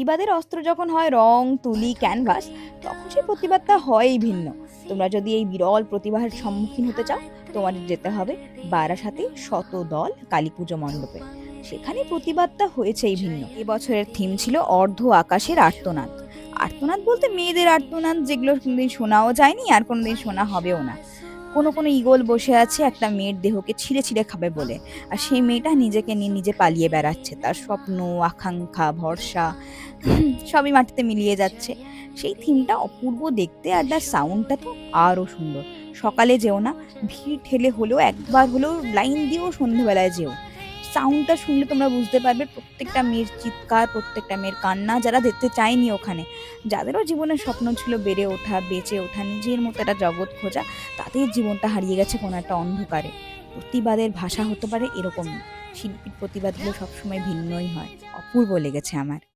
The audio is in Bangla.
প্রতিবাদের অস্ত্র যখন হয়, রং, তুলি ক্যানভাস তখন সেই প্রতিবাদটা হয়ই ভিন্ন। তোমরা যদি এই বিরল প্রতিবাহের সম্মুখীন হতে চাও, তোমাদের যেতে হবে বারাসাতে শত দল কালী পুজো মণ্ডপে। সেখানে প্রতিবাদটা হয়েছেই ভিন্ন। এবছরের থিম ছিল অর্ধ আকাশের আর্তনাদ। আর্তনাদ বলতে মেয়েদের আর্তনাদ, যেগুলো কোনোদিন শোনাও যায়নি আর কোনোদিন শোনা হবেও না। কোনো কোনো ইগল বসে আছে, একটা মেয়ের দেহকে ছিঁড়ে ছিঁড়ে খাবে বলে। আর সেই মেয়েটা নিজেকে নিয়ে নিজে পালিয়ে বেড়াচ্ছে। তার স্বপ্ন, আকাঙ্ক্ষা, ভরসা, সবই মাটিতে মিলিয়ে যাচ্ছে। সেই থিমটা অপূর্ব দেখতে আর তার সাউন্ডটা তো আরও সুন্দর। সকালে যেও না, ভিড় ঠেলে হলেও একবার হলেও লাইন দিয়েও সন্ধেবেলায় যেও। সাউন্ডটা শুনলে তোমরা বুঝতে পারবে প্রত্যেকটা মেয়ের চিৎকার, প্রত্যেকটা মেয়ের কান্না যারা দেখতে চায়নি ওখানে। যাদেরও জীবনের স্বপ্ন ছিল বেড়ে ওঠা, বেঁচে ওঠা, নিজের মতো একটা জগৎ খোঁজা, তাদের জীবনটা হারিয়ে গেছে কোনো একটা অন্ধকারে। প্রতিবাদের ভাষা হতে পারে এরকমই। শিল্পীর প্রতিবাদগুলো সবসময় ভিন্নই হয়, অপূর্ব লেগেছে আমার।